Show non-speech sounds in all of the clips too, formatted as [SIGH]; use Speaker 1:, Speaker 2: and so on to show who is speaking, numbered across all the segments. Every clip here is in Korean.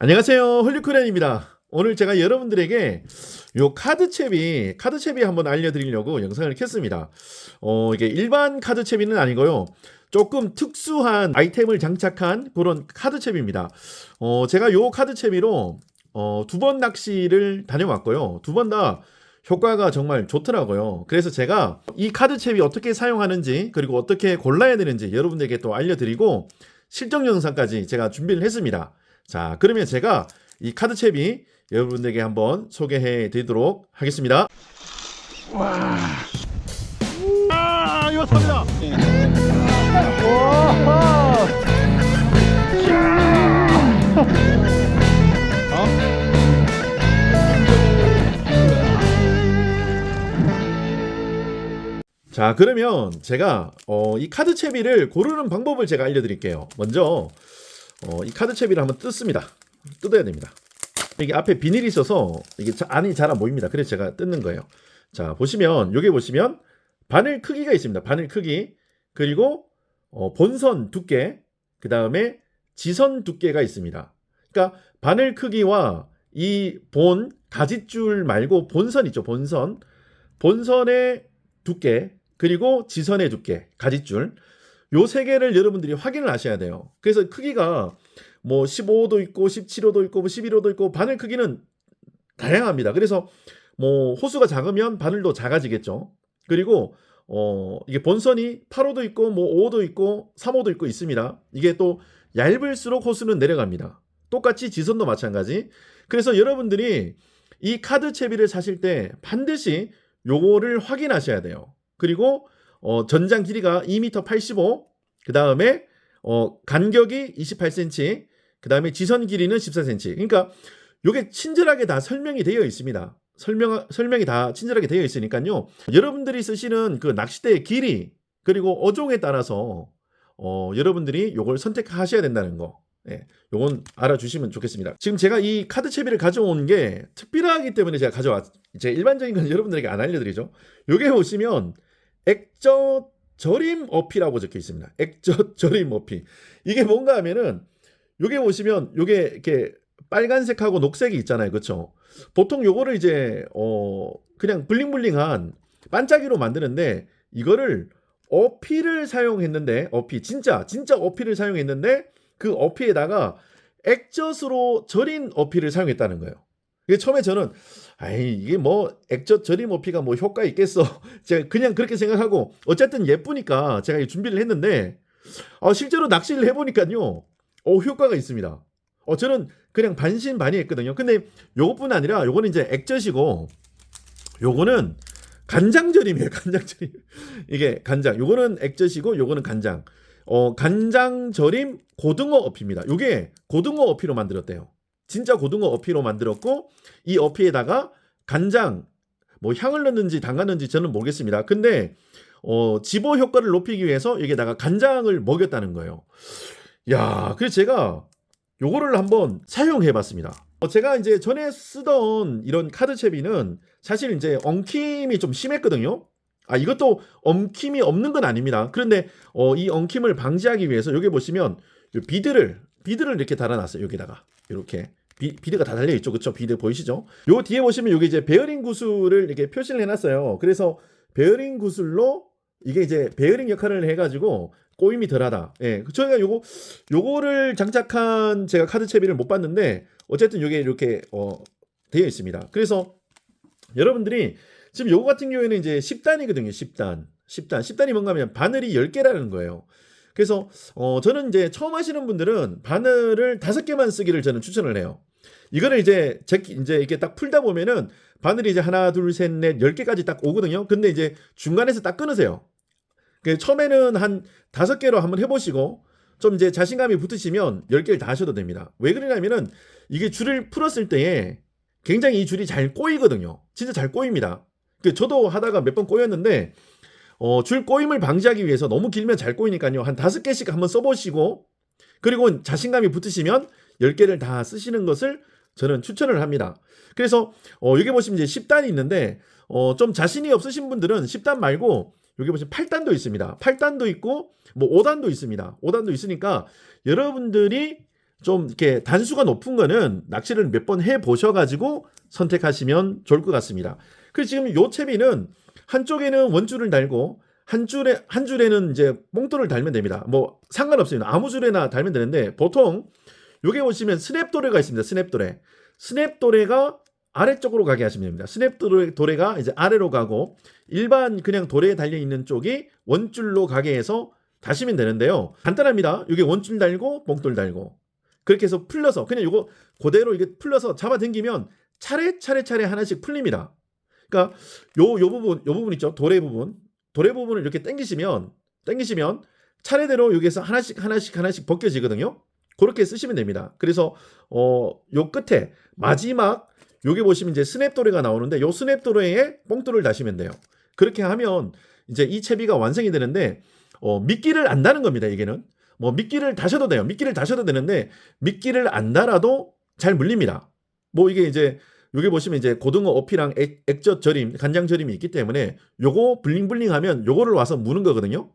Speaker 1: 안녕하세요. 홀리쿠렌입니다. 오늘 제가 여러분들에게 요 카드 채비, 카드 채비 한번 알려드리려고 영상을 켰습니다. 어, 이게 일반 카드 채비는 아니고요. 조금 특수한 아이템을 장착한 그런 카드 채비입니다. 어, 제가 요 카드 채비로 어, 두 번 낚시를 다녀왔고요. 두 번 다 효과가 정말 좋더라고요. 그래서 제가 이 카드 채비 어떻게 사용하는지 그리고 어떻게 골라야 되는지 여러분들에게 또 알려드리고 실정 영상까지 제가 준비를 했습니다. 자, 그러면 제가 이 카드 채비 여러분들에게 한번 소개해 드리도록 하겠습니다. 와. 아, 이거 탑니다. 자, 그러면 제가 어, 이 카드 채비를 고르는 방법을 제가 알려드릴게요. 먼저 어, 이 카드 채비를 한번 뜯습니다. 뜯어야 됩니다. 이게 앞에 비닐이 있어서 이게 자- 안이 잘 안 보입니다. 그래서 제가 뜯는 거예요. 자, 보시면 여기 보시면 바늘 크기가 있습니다. 바늘 크기 그리고 어, 본선 두께 그 다음에 지선 두께가 있습니다. 그러니까 바늘 크기와 이 본 가지줄 말고 본선 있죠. 본선 본선의 두께 그리고 지선의 두께 가지줄 요 세 개를 여러분들이 확인을 하셔야 돼요. 그래서 크기가 뭐 15도 있고 17호도 있고 뭐 11호도 있고 바늘 크기는 다양합니다. 그래서 뭐 호수가 작으면 바늘도 작아지겠죠. 그리고 어 이게 본선이 8호도 있고 뭐 5호도 있고 3호도 있고 있습니다. 이게 또 얇을수록 호수는 내려갑니다. 똑같이 지선도 마찬가지. 그래서 여러분들이 이 카드 채비를 사실 때 반드시 요거를 확인하셔야 돼요. 그리고 어, 전장 길이가 2m 85, 그 다음에 어, 간격이 28cm, 그 다음에 지선 길이는 14cm. 그러니까 요게 친절하게 다 설명이 되어 있습니다. 설명 설명이 다 친절하게 되어 있으니까요. 여러분들이 쓰시는 그 낚싯대의 길이 그리고 어종에 따라서 어, 여러분들이 요걸 선택하셔야 된다는 거. 예, 요건 알아주시면 좋겠습니다. 지금 제가 이 카드 채비를 가져온 게 특별하기 때문에 제가 가져왔, 제 일반적인 건 여러분들에게 안 알려드리죠. 요게 보시면 액젓 절임 어피라고 적혀 있습니다. 액젓 절임 어피. 이게 뭔가 하면은 요게 보시면 요게 이렇게 빨간색하고 녹색이 있잖아요. 그렇죠? 보통 요거를 이제 어 그냥 블링블링한 반짝이로 만드는데 이거를 어피를 사용했는데 어피 진짜 진짜 어피를 사용했는데 그 어피에다가 액젓으로 절인 어피를 사용했다는 거예요. 처음에 저는 아이 이게 뭐 액젓 절임 어피가 뭐 효과 있겠어. [LAUGHS] 제가 그냥 그렇게 생각하고 어쨌든 예쁘니까 제가 이 준비를 했는데 어, 실제로 낚시를 해보니까요. 어 효과가 있습니다. 어 저는 그냥 반신반의했거든요. 근데 요것뿐 아니라 요거는 이제 액젓이고 요거는 간장절임이에요. 간장절임. [LAUGHS] 이게 간장. 요거는 액젓이고 요거는 간장. 어 간장절임 고등어 어피입니다. 요게 고등어 어피로 만들었대요. 진짜 고등어 어피로 만들었고 이 어피에다가 간장 뭐 향을 넣는지 담갔는지 저는 모르겠습니다. 근데 어 지보 효과를 높이기 위해서 여기에다가 간장을 먹였다는 거예요. 야, 그래서 제가 요거를 한번 사용해 봤습니다. 어, 제가 이제 전에 쓰던 이런 카드 채비는 사실 이제 엉킴이 좀 심했거든요. 아, 이것도 엉킴이 없는 건 아닙니다. 그런데 어, 이 엉킴을 방지하기 위해서 여기 보시면 요 비드를 비드를 이렇게 달아놨어요. 여기다가 이렇게 비, 비드가 다 달려 있죠, 그렇죠? 비드 보이시죠? 요 뒤에 보시면 여기 이제 베어링 구슬을 이렇게 표시를 해 놨어요. 그래서 베어링 구슬로 이게 이제 베어링 역할을 해 가지고 꼬임이 덜하다. 예, 저희가 요거 요거를 장착한 제가 카드 채비를 못 봤는데 어쨌든 요게 이렇게 어 되어 있습니다. 그래서 여러분들이 지금 요거 같은 경우에는 이제 10단이거든요. 10단. 10단. 10단이 뭔가 하면 바늘이 10개라는 거예요. 그래서 어 저는 이제 처음 하시는 분들은 바늘을 5개만 쓰기를 저는 추천을 해요. 이거를 이제 제 이제 이렇게 딱 풀다 보면은 바늘이 이제 하나, 둘, 셋, 넷, 10개까지 딱 오거든요. 근데 이제 중간에서 딱 끊으세요. 그 처음에는 한 다섯 개로 한번 해보시고 좀 이제 자신감이 붙으시면 10개를 다 하셔도 됩니다. 왜 그러냐면은 이게 줄을 풀었을 때에 굉장히 이 줄이 잘 꼬이거든요. 진짜 잘 꼬입니다. 그 저도 하다가 몇 번 꼬였는데 어, 줄 꼬임을 방지하기 위해서 너무 길면 잘 꼬이니까요. 한 다섯 개씩 한번 써보시고 그리고 자신감이 붙으시면 10개를 다 쓰시는 것을 저는 추천을 합니다. 그래서 어, 여기 보시면 이제 10단이 있는데 어, 좀 자신이 없으신 분들은 10단 말고 여기 보시면 8단도 있습니다. 8단도 있고 뭐 5단도 있습니다. 5단도 있으니까 여러분들이
Speaker 2: 좀 이렇게 단수가 높은 거는 낚시를 몇 번 해 보셔 가지고 선택하시면 좋을 것 같습니다. 그래서 지금 요 채비는 한쪽에는 원줄을 달고 한 줄에 한 줄에는 이제 뽕돌을 달면 됩니다. 뭐 상관없습니다. 아무 줄에나 달면 되는데 보통 요게 보시면 스냅도레가 있습니다. 스냅도레. 스냅도레가 아래쪽으로 가게 하시면 됩니다. 스냅도레 도레가 이제 아래로 가고 일반 그냥 도레에 달려 있는 쪽이 원줄로 가게 해서 다시면 되는데요. 간단합니다. 이게 원줄 달고 뽕돌 달고 그렇게 해서 풀려서 그냥 요거 그대로 이게 풀려서 잡아당기면 차례차례 차례 하나씩 풀립니다. 그러니까 요 요 부분 요 부분 있죠. 도레 부분. 도레 부분을 이렇게 당기시면 당기시면 차례대로 여기에서 하나씩 하나씩 하나씩 벗겨지거든요. 그렇게 쓰시면 됩니다. 그래서 어 요 끝에 마지막 요게 보시면 이제 스냅도레가 나오는데 요 스냅도레에 뽕돌을 다시면 돼요. 그렇게 하면 이제 이 채비가 완성이 되는데 어 미끼를 안 다는 겁니다. 이게는 뭐 미끼를 다셔도 돼요. 미끼를 다셔도 되는데 미끼를 안 달아도 잘 물립니다. 뭐 이게 이제 여기 보시면 이제 고등어 어피랑 액, 액젓 절임, 간장 절임이 있기 때문에 요거 블링블링하면 요거를 와서 무는 거거든요.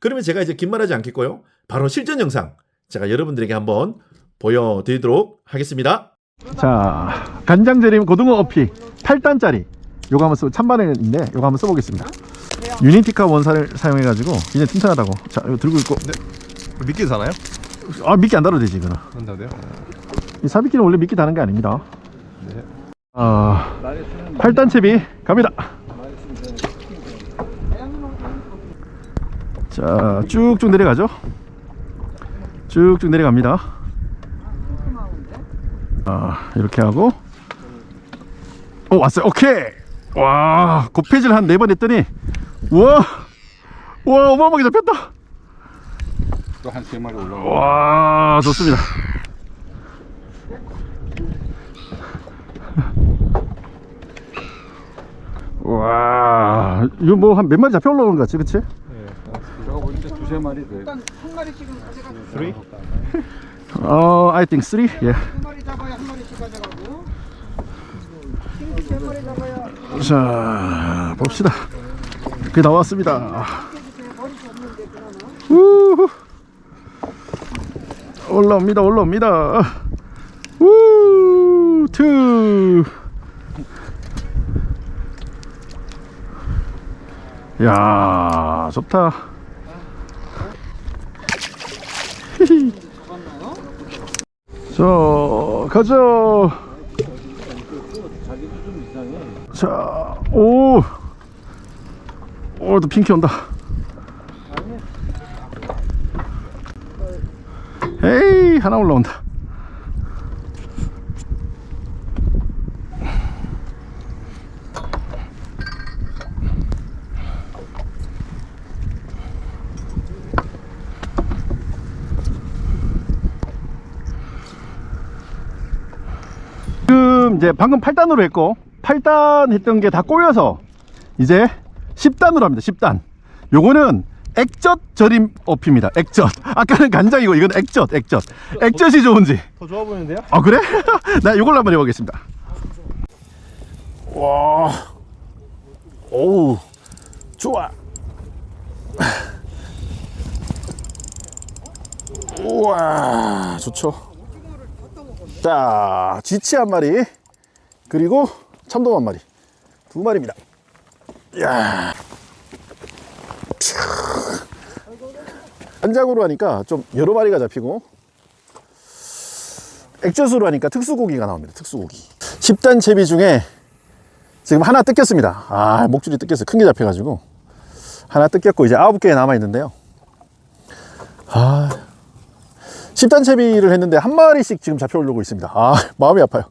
Speaker 2: 그러면 제가 이제 긴 말하지 않겠고요. 바로 실전 영상 제가 여러분들에게 한번 보여드리도록 하겠습니다.
Speaker 1: 자, 간장절임 고등어 어피 8단짜리. 요거 한번 쓰고 찬바늘인데 요거 한번 써보겠습니다. 유니티카 원사를 사용해가지고 굉장히 튼튼하다고. 자, 이거 들고 있고.
Speaker 3: 미끼 사나요?
Speaker 1: 아, 미끼 안 달아도 되지, 이거는.
Speaker 3: 한다 돼요?
Speaker 1: 이 사비끼는 원래 미끼 다는 게 아닙니다.
Speaker 3: 네.
Speaker 1: 아, 8단 채비 갑니다. 자, 쭉쭉 내려가죠. 쭉쭉 내려갑니다. 아, 이렇게 하고. 어, 왔어요. 오케이. 와, 곱해질 한 네 번 했더니, 우와, 와, 어마어마하게 잡혔다.
Speaker 3: 또 한 세 마리 올라오고
Speaker 1: 와, 좋습니다. 와, 이거 뭐 한 몇 마리 잡혀 올라오는 것 같지, 그치?
Speaker 3: 두세 마리 돼
Speaker 4: 일단 한 마리씩은 가져가고
Speaker 3: 쓰리?
Speaker 1: 어, I think three. 예.
Speaker 4: 두 마리 잡아야 한 마리씩 가져가고 싱글 세 마리 잡아야
Speaker 1: 자, 봅시다. 그게 나왔습니다.
Speaker 4: 해주세요 머리도 없는데 그나마
Speaker 1: 우후. 올라옵니다, 올라옵니다. 우, 투. 야, 좋다. 히히. [LAUGHS] 자, 가자. 자, 오. 오, 또 핑키 온다. 에이 하나 올라온다 지금 이제 방금 8단으로 했고 8단 했던 게 다 꼬여서 이제 10단으로 합니다 10단. 요거는 액젓 절임 어피입니다 액젓. 아까는 간장이고 이건 액젓 액젓. 액젓이 좋은지.
Speaker 3: 더 좋아 보이는데요?
Speaker 1: 아 그래? [LAUGHS] 나 이걸로 한번 해보겠습니다. 와. 오우. 좋아. 우와 좋죠. 자 쥐치 한 마리 그리고 참돔 한 마리. 두 마리입니다. 이야 간장으로 하니까 좀 여러 마리가 잡히고. 액젓으로 하니까 특수고기가 나옵니다. 특수고기. 10단 채비 중에 지금 하나 뜯겼습니다. 아 목줄이 뜯겼어요. 큰게 잡혀가지고. 하나 뜯겼고 이제 9개 남아있는데요. 아. 10단 채비를 했는데 한 마리씩 지금 잡혀오려고 있습니다. 아 마음이 아파요.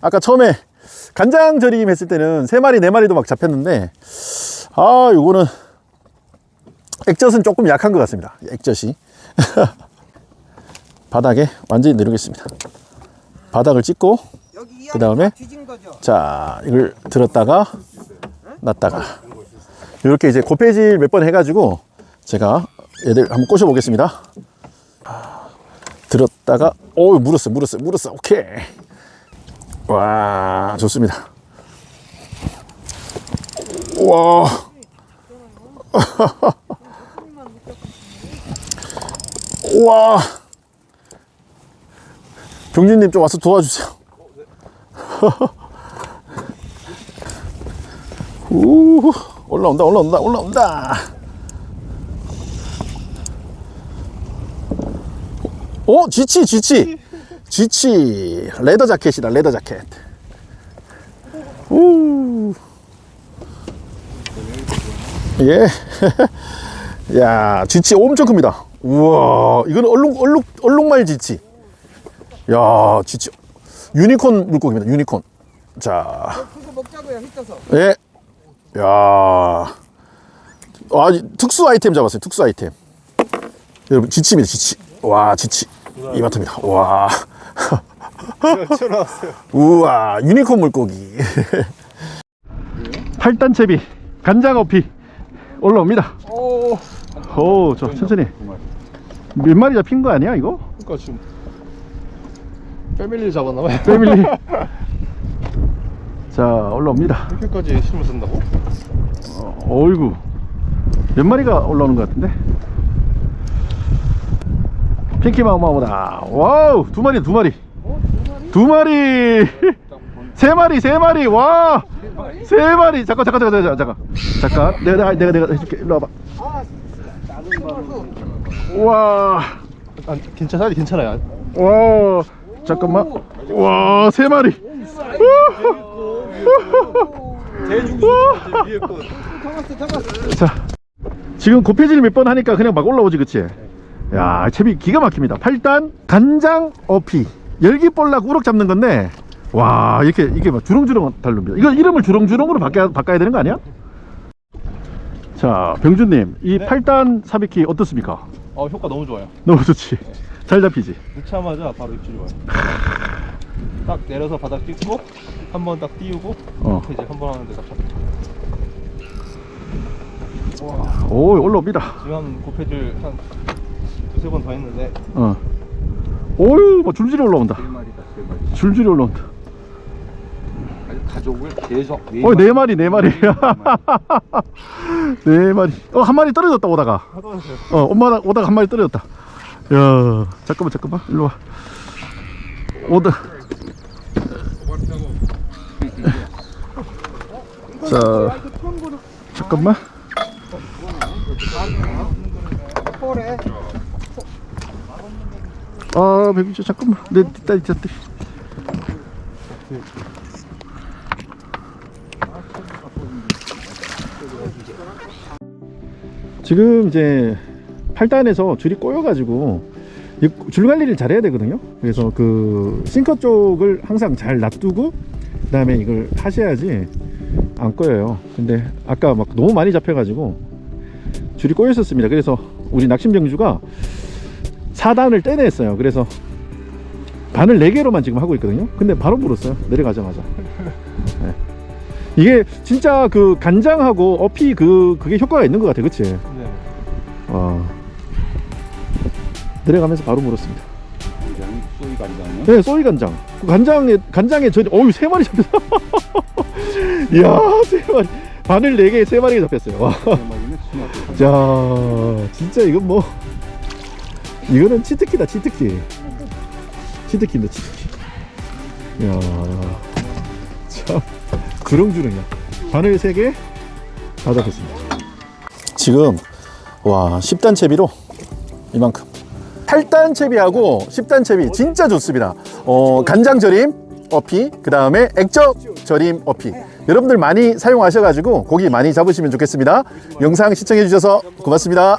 Speaker 1: 아까 처음에 간장 절임 했을 때는 3마리 4마리도 막 잡혔는데 아 요거는 액젓은 조금 약한 것 같습니다. 액젓이 [LAUGHS] 바닥에 완전히 내리겠습니다. 바닥을 찍고 그 다음에?
Speaker 4: 뒤진 거죠
Speaker 1: 자 이걸 들었다가 놨다가 이렇게 이제 고패질 몇 번 해가지고 제가 얘들 한번 꼬셔 보겠습니다. 들었다가 오 물었어 물었어 물었어 오케이 와 좋습니다. 와 [LAUGHS] 와. 병진님 좀 와서 도와주세요. [LAUGHS] 우 올라온다 올라온다 올라온다. 어 쥐치 쥐치 쥐치 레더 자켓이다 레더 자켓. 우. 예. [LAUGHS] 야, 쥐치 엄청 큽니다. 우와, 이거는 얼룩, 얼룩, 얼룩말 쥐치. 야, 쥐치. 유니콘 물고기입니다, 유니콘. 자,
Speaker 4: 그거 먹자고요 휘떠서
Speaker 1: 예. 야. 아, 특수 아이템 잡았어요, 특수 아이템. 여러분, 쥐치입니다, 쥐치. 와, 쥐치. 이마트입니다. 와. [LAUGHS] 우와, 유니콘 물고기. [LAUGHS] 8단 채비, 간장 어피 올라옵니다.
Speaker 5: 오.
Speaker 1: 오, 저 천천히. 몇 마리 잡힌 거 아니야, 이거?
Speaker 3: 그러니까 지금 패밀리 잡았나봐요.
Speaker 1: 패밀리. [LAUGHS] 자, 올라옵니다.
Speaker 3: 이렇게까지 힘을 쓴다고?
Speaker 1: 어이구. 몇 마리가 올라오는 것 같은데? 핑키마우마우다. 와우, 두 마리, 두 마리. 두 마리. [LAUGHS] 세 마리, 세 마리. 와. 세 마리. 잠깐, 잠깐, 잠깐, 잠깐, 잠깐. 잠깐. 내가, 내가, 내가, 내가 해줄게. 일로 와봐. 와.
Speaker 3: 아, 괜찮아, 괜찮아요.
Speaker 1: 와. 잠깐만. 와, 세 마리.
Speaker 4: 잡았어 잡았어
Speaker 1: 자, 지금 고패질 몇 번 하니까 그냥 막 올라오지, 그치? 야, 채비 기가 막힙니다. 8단 간장 어피. 열기볼락 우럭 잡는 건데, 와, 이렇게, 이게 막 주렁주렁 달릅니다. 이거 이름을 주렁주렁으로 바꿔야, 바꿔야 되는 거 아니야? 자, 병준님, 이 8단 사비키 어떻습니까?
Speaker 3: 어, 효과 너무 좋아요.
Speaker 1: 너무 좋지. 잘 잡히지?
Speaker 3: 넣자마자 바로 입질이 와요. 딱 내려서 바닥 찍고 한 번 딱 띄우고
Speaker 1: 어.
Speaker 3: 이제 한 번 하는데 딱 잡혀.
Speaker 1: 오, 올라옵니다.
Speaker 3: 지금 한 고패질 한 두세 번 더 했는데
Speaker 1: 어. 오유, 뭐 줄줄이 올라온다.
Speaker 5: 세 마리다, 세 마리.
Speaker 1: 줄줄이 올라온다.
Speaker 5: 가족을 계속.
Speaker 1: 어, 네 마리, 네 마리. 네 마리. 어, 한 마리 떨어졌다, 오다가.
Speaker 3: 하더라고요.
Speaker 1: 어, 엄마 오다가 한 마리 떨어졌다. 야, 잠깐만, 잠깐만, 일로 와. 오다. 자, 잠깐만. 아, 백규 잠깐만. 내 뒷다리, 뒷다리. 지금 이제 8단에서 줄이 꼬여가지고 이줄 관리를 잘 해야 되거든요. 그래서 그 싱커 쪽을 항상 잘 놔두고 그 다음에 이걸 하셔야지 안 꼬여요. 근데 아까 막 너무 많이 잡혀가지고 줄이 꼬였었습니다. 그래서 우리 낚심병주가 4단을 떼냈어요. 그래서 바늘 4개로만 지금 하고 있거든요. 근데 바로 물었어요. 내려가자마자. 네. 이게 진짜 그 간장하고 어피 그 그게 효과가 있는 것 같아. 그치?
Speaker 3: 네.
Speaker 1: 와. 내려가면서 바로 물었습니다.
Speaker 5: 간장, 소이 간장이요?
Speaker 1: 네, 소이 간장. 그 간장에 간장에 저 어우 세 마리 잡혔어. [LAUGHS] 이야, 세 마리. 바늘 4개에 세 마리가 잡혔어요. 와. [LAUGHS] 자, 진짜 이건 뭐 이거는 치트키다 치트키. 치트키입니다 치트키. 야, 참 주렁주렁이야. 바늘 3개 다 잡혔습니다. 지금 와 10단 채비로 이만큼. 8단 채비하고 10단 채비 진짜 좋습니다. 어, 간장 절임 어피, 그 다음에 액젓 절임 어피. 여러분들 많이 사용하셔가지고 고기 많이 잡으시면 좋겠습니다. 영상 시청해 주셔서 고맙습니다.